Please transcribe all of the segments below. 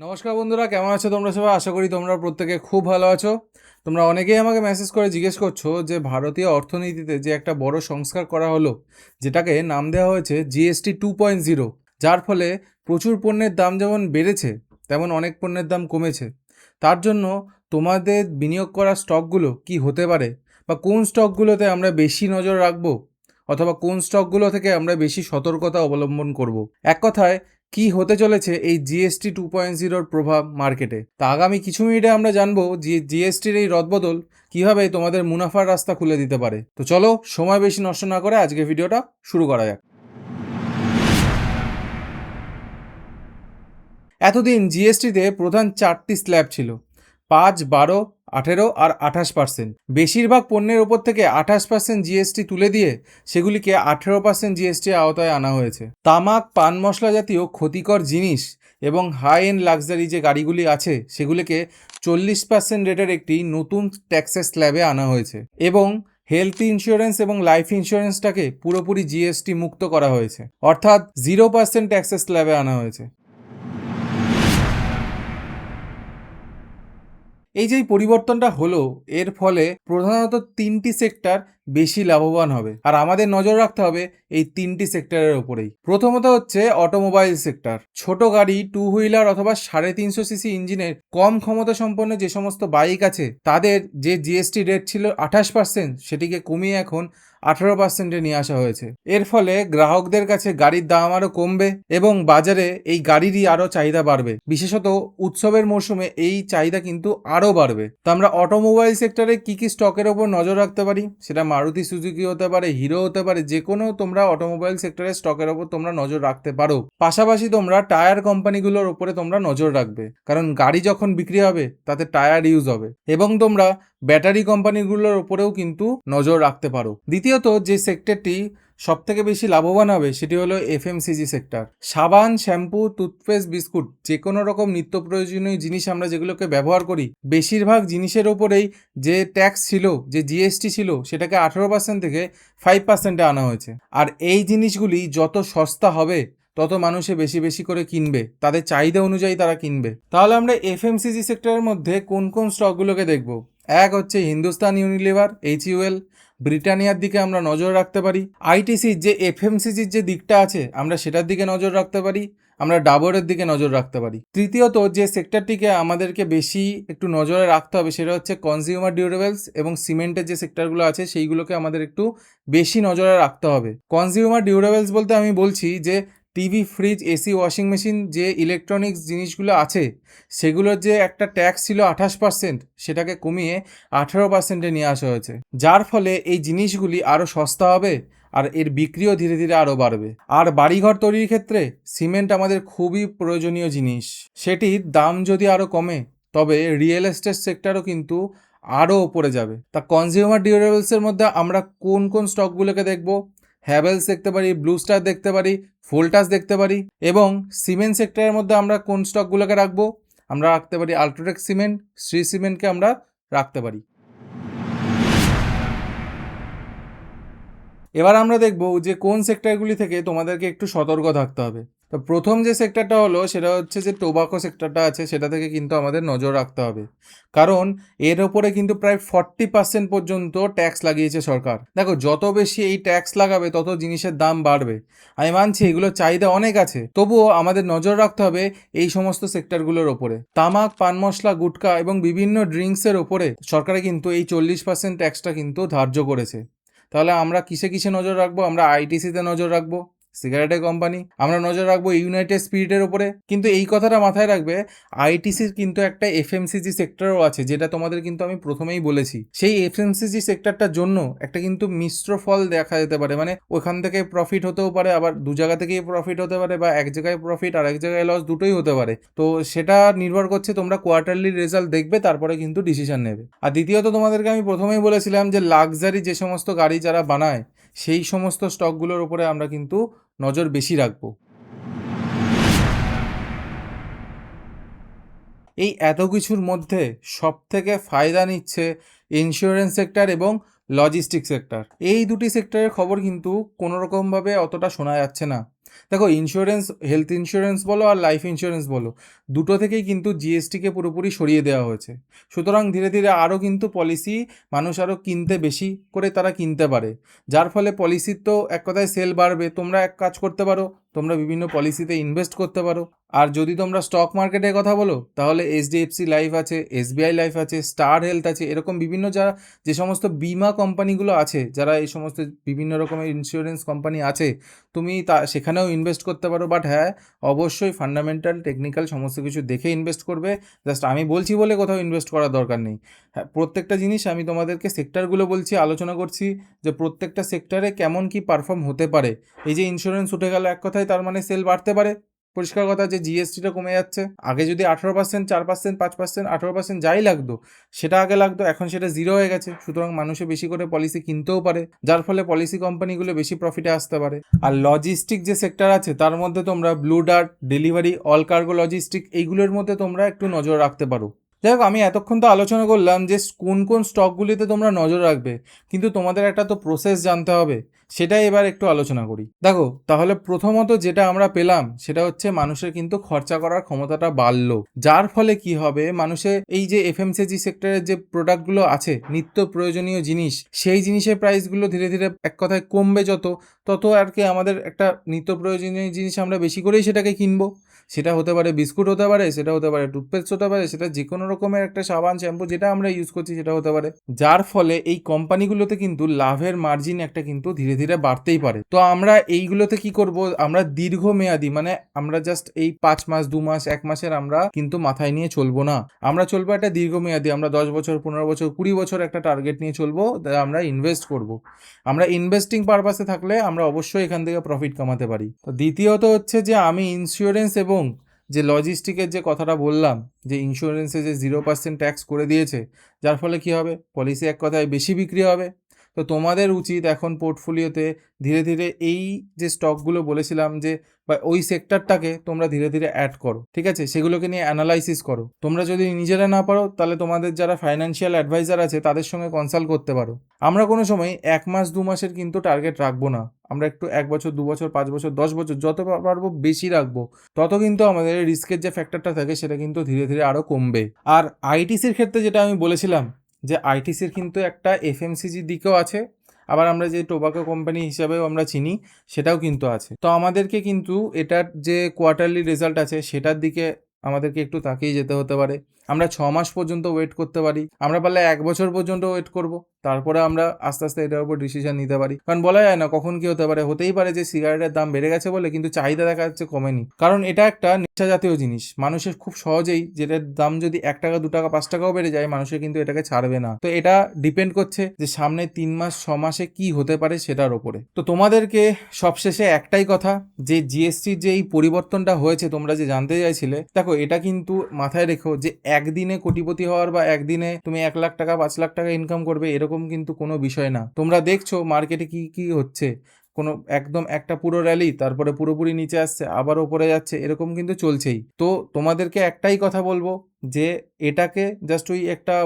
নমস্কার বন্ধুরা, কেমন আছো তোমরা সবাই? আশা করি তোমরা প্রত্যেকে খুব ভালো আছো। তোমরা অনেকেই আমাকে মেসেজ করে জিজ্ঞেস করছ যে ভারতীয় অর্থনীতিতে যে একটা বড় সংস্কার করা হলো, যেটাকে নাম দেওয়া হয়েছে জিএসটি টু পয়েন্ট জিরো যার ফলে প্রচুর পণ্যের দাম যেমন বেড়েছে, তেমন অনেক পণ্যের দাম কমেছে। তার জন্য তোমাদের বিনিয়োগ করা স্টকগুলো কি হতে পারে? বা কোন স্টকগুলোতে আমরা বেশি নজর রাখব? অথবা কোন স্টকগুলো থেকে আমরা বেশি সতর্কতা অবলম্বন করব? এক কথায় কি হতে চলেছে এই জিএসটি টু পয়েন্ট জিরোর প্রভাব মার্কেটে তা আগামী কিছু মিনিটে আমরা জানব যে জিএসটির এই রদবদল কীভাবে তোমাদের মুনাফার রাস্তা খুলে দিতে পারে। তো চলো, সময় বেশি নষ্ট না করে আজকে ভিডিওটা শুরু করা যাক। এতদিন জিএসটিতে প্রধান চারটি স্ল্যাব ছিল। পাঁচ, বারো, আঠেরো আর আঠাশ পার্সেন্ট। বেশিরভাগ পণ্যের ওপর থেকে আঠাশ পার্সেন্ট জিএসটি তুলে দিয়ে সেগুলিকে আঠেরো পার্সেন্ট জিএসটি আওতায় আনা হয়েছে। তামাক, পান মশলা জাতীয় ক্ষতিকর জিনিস এবং হাই এন্ড লাক্সারি যে গাড়িগুলি আছে, সেগুলিকে চল্লিশ পার্সেন্ট রেটের একটি নতুন ট্যাক্সের স্ল্যাবে আনা হয়েছে এবং হেলথ ইন্স্যুরেন্স এবং লাইফ ইন্স্যুরেন্সটাকে পুরোপুরি জিএসটি মুক্ত করা হয়েছে। অর্থাৎ জিরো পার্সেন্ট ট্যাক্সের স্ল্যাবে আনা হয়েছে। এই যে পরিবর্তনটা হলো এর ফলে প্রধানত তিনটি সেক্টর বেশি লাভবান হবে। আর আমাদের নজর রাখতে হবে এই তিনটি সেক্টরের ওপরেই। প্রথমত হচ্ছে অটোমোবাইল সেক্টর। ছোট গাড়ি টু হুইলার অথবা সাড়ে তিনশো সিসি ইঞ্জিনের কম ক্ষমতা সম্পন্ন যে সমস্ত বাইক আছে, তাদের যে জিএসটি রেট ছিল আঠাশ পার্সেন্ট সেটিকে কমিয়ে এখন আঠারো পার্সেন্টে নিয়ে আসা হয়েছে। এর ফলে গ্রাহকদের কাছে গাড়ির দাম আরও কমবে এবং বাজারে এই গাড়িরই আরও চাহিদা বাড়বে। বিশেষত উৎসবের মরশুমে এই চাহিদা কিন্তু আরও বাড়বে। তো আমরা অটোমোবাইল সেক্টরে কি কি স্টকের ওপর নজর রাখতে পারি, সেটা মারুতি সুজুকি হতে পারে, হিরো হতে পারে যে কোনো তোমরা অটোমোবাইল সেক্টরের স্টকের ওপর তোমরা নজর রাখতে পারো। পাশাপাশি তোমরা টায়ার কোম্পানিগুলোর উপরে তোমরা নজর রাখবে। কারণ গাড়ি যখন বিক্রি হবে, তাতে টায়ার ইউজ হবে। এবং তোমরা ব্যাটারি কোম্পানিগুলোর ওপরেও কিন্তু নজর রাখতে পারো। দ্বিতীয়ত, যে সেক্টরটি সব থেকে বেশি লাভবান হবে, সেটি হলো এফএমসিজি সেক্টর সাবান, শ্যাম্পু টুথপেস্ট বিস্কুট যে কোনো রকম নিত্য প্রয়োজনীয় জিনিস আমরা যেগুলোকে ব্যবহার করি, বেশিরভাগ জিনিসের ওপরেই যে ট্যাক্স ছিল, যে জিএসটি ছিল, সেটাকে আঠেরো পার্সেন্ট থেকে ফাইভ পার্সেন্টে আনা হয়েছে। আর এই জিনিসগুলি যত সস্তা হবে, তত মানুষে বেশি বেশি করে কিনবে। তাদের চাহিদা অনুযায়ী তারা কিনবে। তাহলে আমরা এফএমসিজি সেক্টরের মধ্যে কোন কোন স্টকগুলোকে দেখব? এক হচ্ছে হিন্দুস্তান ইউনিলিভার এইচ ইউএল ব্রিটানিয়ার দিকে আমরা নজর রাখতে পারি। আইটিসির যে এফএমসিজির যে দিকটা আছে, আমরা সেটার দিকে নজর রাখতে পারি, আমরা ডাবরের দিকে নজর রাখতে পারি। তৃতীয়ত, যে সেক্টরটিকে আমাদেরকে বেশি একটু নজরে রাখতে হবে, সেটা হচ্ছে কনজিউমার ডিউরেবলস এবং সিমেন্টের যে সেক্টরগুলো আছে, সেইগুলোকে আমাদের একটু বেশি নজরে রাখতে হবে। কনজিউমার ডিউরেবলস বলতে আমি বলছি যে TV, fridge, AC, washing machine যে ইলেকট্রনিক্স জিনিসগুলো আছে, সেগুলোর যে একটা ট্যাক্স ছিল আঠাশ পার্সেন্ট, সেটাকে কমিয়ে আঠারো পার্সেন্টে নিয়ে আসা হয়েছে। যার ফলে এই জিনিসগুলি আরও সস্তা হবে আর এর বিক্রিও ধীরে ধীরে আরও বাড়বে। আর বাড়িঘর তৈরির ক্ষেত্রে সিমেন্ট আমাদের খুবই প্রয়োজনীয় জিনিস। সেটির দাম যদি আরও কমে, তবে রিয়েল এস্টেট সেক্টরও কিন্তু আরও ওপরে যাবে। তা কনজিউমার ডিউরেবলসের মধ্যে আমরা কোন কোন স্টকগুলোকে দেখব? হ্যাভেলস দেখতে পারি, ব্লু স্টার দেখতে পারি ফোল্টাস দেখতে পারি এবং সিমেন্ট সেক্টরের মধ্যে আমরা কোন স্টকগুলোকে রাখব? আমরা রাখতে পারি আল্ট্রোটেক সিমেন্ট, শ্রী সিমেন্টকে আমরা রাখতে পারি। এবার আমরা দেখব যে কোন সেক্টরগুলি থেকে তোমাদেরকে একটু সতর্ক থাকতে হবে। তো প্রথম যে সেক্টরটা হলো, সেটা হচ্ছে যে টোবাকো সেক্টরটা আছে, সেটা থেকে কিন্তু আমাদের নজর রাখতে হবে। কারণ এর ওপরে কিন্তু প্রায় ফর্টি পার্সেন্ট পর্যন্ত ট্যাক্স লাগিয়েছে সরকার। দেখো, যত বেশি এই ট্যাক্স লাগাবে, তত জিনিসের দাম বাড়বে। আমি মানছি এগুলোর চাহিদা অনেক আছে, তবুও আমাদের নজর রাখতে হবে এই সমস্ত সেক্টরগুলোর ওপরে। তামাক, পান মশলা, গুটকা এবং বিভিন্ন ড্রিঙ্কসের ওপরে সরকারে কিন্তু এই চল্লিশ পার্সেন্ট ট্যাক্সটা কিন্তু ধার্য করেছে। তাহলে আমরা কিসে কিসে নজর রাখব? আমরা আইটিসিতে নজর রাখব? সিগারেটের কোম্পানি। আমরা নজর রাখব ইউনাইটেড স্পিরিটের ওপরে কিন্তু এই কথাটা মাথায় রাখবে, আইটিসির কিন্তু একটা এফএমসিজি সেক্টরও আছে, যেটা তোমাদের কিন্তু আমি প্রথমেই বলেছি। সেই এফএমসিজি সেক্টরটার জন্য একটা কিন্তু মিশ্র ফল দেখা যেতে পারে। মানে ওখান থেকে প্রফিট হতেও পারে, আবার দু জায়গা থেকেই প্রফিট হতে পারে বা এক জায়গায় প্রফিট আর এক জায়গায় লস দুটোই হতে পারে। তো সেটা নির্ভর করছে তোমরা কোয়ার্টারলি রেজাল্ট দেখবে, তারপরে কিন্তু ডিসিশন নেবে। আর দ্বিতীয়ত তোমাদেরকে আমি প্রথমেই বলেছিলাম যে লাক্সারি যে সমস্ত গাড়ি যারা বানায় সেই সমস্ত স্টকগুলোর উপরে আমরা কিন্তু নজর বেশি রাখব। এই এত কিছুর মধ্যে সব থেকে ফায়দা নিচ্ছে ইন্স্যুরেন্স সেক্টর এবং লজিস্টিক সেক্টর এই দুটি সেক্টরের খবর কিন্তু কোনোরকমভাবে অতটা শোনা যাচ্ছে না। দেখো ইন্স্যুরেন্স হেলথ ইন্স্যুরেন্স বলো আর লাইফ ইন্স্যুরেন্স বলো, দুটো থেকেই কিন্তু জিএসটিকে পুরোপুরি সরিয়ে দেওয়া হয়েছে। সুতরাং ধীরে ধীরে আরও কিন্তু পলিসি মানুষ আরও কিনতে বেশি করে তারা কিনতে পারে। যার ফলে পলিসির তো এক কথায় সেল বাড়বে, তোমরা এক কাজ করতে পারো তোমরা বিভিন্ন পলিসিতে ইনভেস্ট করতে পারো। আর যদি তোমরা স্টক মার্কেটের কথা বলো, তাহলে এইচডিএফসি লাইফ আছে এসবিআই লাইফ আছে স্টার হেলথ আছে, এরকম বিভিন্ন যারা, যে সমস্ত বিমা কোম্পানিগুলো আছে, যারা এই সমস্ত বিভিন্ন রকমের ইন্স্যুরেন্স কোম্পানি আছে, তুমি তা, সেখানেও ইনভেস্ট করতে পারো। বাট হ্যাঁ অবশ্যই ফান্ডামেন্টাল টেকনিক্যাল সমস্ত কিছু দেখে ইনভেস্ট করবে। জাস্ট আমি বলছি বলে কোথাও ইনভেস্ট করার দরকার নেই। হ্যাঁ প্রত্যেকটা জিনিস আমি তোমাদেরকে সেক্টরগুলো বলছি, আলোচনা করছি, যে প্রত্যেকটা সেক্টরে কেমন কি পারফর্ম হতে পারে। এই যে ইন্স্যুরেন্স উঠে গেল এক কথায় তার মানে সেল বাড়তে পারে। পরিষ্কার কথা যে জিএসটিটা কমে যাচ্ছে। আগে যদি আঠারো পার্সেন্ট চার পার্সেন্ট পাঁচ পার্সেন্ট আঠারো পার্সেন্ট যাই লাগতো, সেটা আগে লাগতো, এখন সেটা জিরো হয়ে গেছে। সুতরাং মানুষে বেশি করে পলিসি কিনতেও পারে, যার ফলে পলিসি কোম্পানিগুলো বেশি প্রফিটে আসতে পারে। আর লজিস্টিক যে সেক্টর আছে, তার মধ্যে তোমরা Blue Dart delivery all cargo logistic এইগুলোর মধ্যে তোমরা একটু নজর রাখতে পারো। যাই হোক, আমি এতক্ষণ তো আলোচনা করলাম যে কোন কোন স্টকগুলিতে তোমরা নজর রাখবে। কিন্তু তোমাদের একটা তো প্রসেস জানতে হবে। সেটাই এবার একটু আলোচনা করি। দেখো, তাহলে প্রথমত যেটা আমরা পেলাম, সেটা হচ্ছে মানুষের কিন্তু খরচা করার ক্ষমতাটা বাড়লো। যার ফলে কি হবে? মানুষের এই যে এফএমসিজি সেক্টরের যে প্রোডাক্টগুলো আছে, নিত্য প্রয়োজনীয় জিনিস, সেই জিনিসের প্রাইসগুলো ধীরে ধীরে এক কথায় কমবে যত, তত আর কি আমাদের একটা নিত্য প্রয়োজনীয় জিনিস আমরা বেশি করেই সেটাকে কিনবো। সেটা হতে পারে বিস্কুট হতে পারে, সেটা হতে পারে টুথপেস্ট হতে পারে, সেটা যে কোনো রকমের একটা সাবান, শ্যাম্পু, যেটা আমরা ইউজ করছি, সেটা হতে পারে। যার ফলে এই কোম্পানিগুলোতে কিন্তু লাভের মার্জিন একটা কিন্তু ধীরে ধীরে বাড়তেই পারে। তো আমরা এইগুলোতে কি করব? আমরা দীর্ঘমেয়াদী মানে আমরা জাস্ট এই পাঁচ মাস, দু মাস, এক মাসের আমরা কিন্তু মাথায় নিয়ে চলবো না। আমরা চলবো একটা দীর্ঘমেয়াদী, আমরা দশ বছর, পনেরো বছর, কুড়ি বছর একটা টার্গেট নিয়ে চলবো আমরা ইনভেস্ট করব। আমরা ইনভেস্টিং পারপাসে থাকলে আমরা অবশ্যই এখান থেকে প্রফিট কামাতে পারি। তো দ্বিতীয়ত হচ্ছে যে আমি ইন্স্যুরেন্স এবং যে লজিস্টিকের যে কথাটা বললাম, যে ইন্স্যুরেন্সে যে জিরো পার্সেন্ট ট্যাক্স করে দিয়েছে, যার ফলে কি হবে? পলিসি এক কথায় বেশি বিক্রি হবে। তো তোমাদের উচিত এখন পোর্টফোলিওতে ধীরে ধীরে এই যে স্টকগুলো বলেছিলাম যে, বা ওই সেক্টরটাকে তোমরা ধীরে ধীরে অ্যাড করো, ঠিক আছে? সেগুলোকে নিয়ে অ্যানালাইসিস করো। তোমরা যদি নিজেরা না পারো, তাহলে তোমাদের যারা ফাইন্যান্সিয়াল অ্যাডভাইজার আছে, তাদের সঙ্গে কনসাল্ট করতে পারো। আমরা কোনো সময় এক মাস, দু মাসের কিন্তু টার্গেট রাখব না। আমরা একটু এক বছর, দু বছর, পাঁচ বছর, দশ বছর যত পারব বেশি রাখব। তত কিন্তু আমাদের রিস্কের যে ফ্যাক্টরটা থাকে, সেটা কিন্তু ধীরে ধীরে আরও কমবে। আর আইটিসির ক্ষেত্রে যেটা আমি বলেছিলাম যে আইটিসির কিন্তু একটা এফএমসিজির দিকেও আছে, আবার আমরা যে টোবাকো কোম্পানি হিসাবেও আমরা চিনি, সেটাও কিন্তু আছে। তো আমাদেরকে কিন্তু এটার যে কোয়ার্টারলি রেজাল্ট আছে, সেটার দিকে আমাদেরকে একটু তাকিয়ে যেতে হতে পারে। আমরা ছ মাস পর্যন্ত ওয়েট করতে পারি। আমরা পারলে এক বছর পর্যন্ত ওয়েট করব। তারপরে আমরা আস্তে আস্তে এটার উপর ডিসিশন নিতে পারি। কারণ বলা যায় না কখন কি হতে পারে। হতেই পারে যে সিগারেটের দাম বেড়ে গেছে বলে কিন্তু চাহিদা দেখা যাচ্ছে কমেনি। কারণ এটা একটা নেশা জাতীয় জিনিস। মানুষের খুব সহজেই যেটার দাম যদি এক টাকা, দু টাকা, পাঁচ টাকাও বেড়ে যায় মানুষের কিন্তু এটাকে ছাড়বে না। তো এটা ডিপেন্ড করছে যে সামনে তিন মাস, ছ মাসে কি হতে পারে সেটার ওপরে তো তোমাদেরকে সবশেষে একটাই কথা, যে জিএসটির যে এই পরিবর্তনটা হয়েছে, তোমরা যে জানতে চাইছিলে, দেখো এটা কিন্তু মাথায় রেখো যে একদিনে কোটিপতি হওয়ার বা একদিনে তুমি এক লাখ টাকা, পাঁচ লাখ টাকা ইনকাম করবে, এরকম কিন্তু কোনো বিষয় না। তোমরা দেখছ মার্কেটে কি কি হচ্ছে। কোনো একদম একটা পুরো র্যালি তারপরে পুরোপুরি নিচে আসছে, আবার ওপরে যাচ্ছে, এরকম কিন্তু চলছেই। তো তোমাদেরকে একটাই কথা বলব যে, এটাকে জাস্ট ওই একটা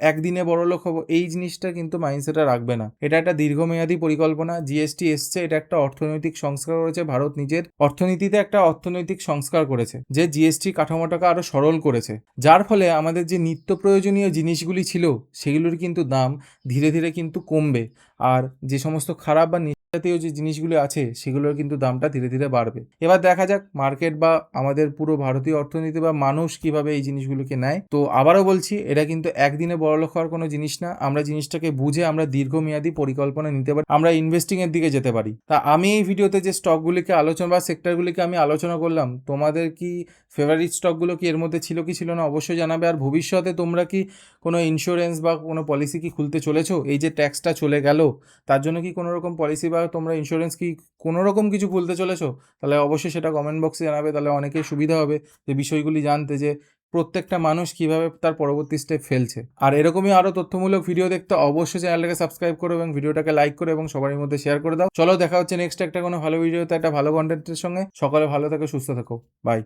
একদিনে বড় লোক হব, এই জিনিসটা কিন্তু মাইন্ডসেটে রাখবে না। এটা একটা দীর্ঘমেয়াদী পরিকল্পনা জিএসটি এসছে, এটা একটা অর্থনৈতিক সংস্কার করেছে, ভারত নিজের অর্থনীতিতে একটা অর্থনৈতিক সংস্কার করেছে, যে জিএসটি কাঠামোটাকে আরও সরল করেছে। যার ফলে আমাদের যে নিত্য প্রয়োজনীয় জিনিসগুলি ছিল, সেগুলোর কিন্তু দাম ধীরে ধীরে কিন্তু কমবে। আর যে সমস্ত খারাপ বা জাতীয় যে জিনিসগুলো আছে, সেগুলোর কিন্তু দামটা ধীরে ধীরে বাড়বে। এবার দেখা যাক মার্কেট বা আমাদের পুরো ভারতীয় অর্থনীতি বা মানুষ কীভাবে এই জিনিসগুলোকে নেয়। তো আবারও বলছি, এটা কিন্তু একদিনে বড়লোক হওয়ার কোনো জিনিস না। আমরা জিনিসটাকে বুঝে আমরা দীর্ঘমেয়াদী পরিকল্পনা নিতে পারি, আমরা ইনভেস্টিং এর দিকে যেতে পারি। তা আমি এই ভিডিওতে যে স্টকগুলিকে আলোচনা বা সেক্টরগুলিকে আমি আলোচনা করলাম, তোমাদের কি ফেভারিট স্টকগুলো কি এর মধ্যে ছিল কি ছিল না অবশ্যই জানাবে। আর ভবিষ্যতে তোমরা কি কোনো ইন্স্যুরেন্স বা কোনো পলিসি কি খুলতে চলেছো? এই যে ট্যাক্সটা চলে গেল, তার জন্য কি কোনো রকম পলিসি বা তোমরা ইন্স্যুরেন্স কি কোনো রকম কিছু খুলতে চলেছো? তাহলে অবশ্যই সেটা কমেন্ট বক্সে জানাবে, তাহলে অনেকের সুবিধা হবে যে বিষয়গুলি জানতে যে প্রত্যেকটা মানুষ কীভাবে তার পরবর্তী স্টেপ ফেলছে। আর এরকমই আরও তথ্যমূলক ভিডিও দেখতে অবশ্যই চ্যানেলটাকে সাবস্ক্রাইব করো এবং ভিডিওটাকে লাইক করো এবং সবার মধ্যে শেয়ার করে দাও। চলো দেখা হচ্ছে নেক্সট একটা কোনো ভালো ভিডিওতে একটা ভালো কন্টেন্টের সঙ্গে। সকালে ভালো থাকো, সুস্থ থাকো। বাই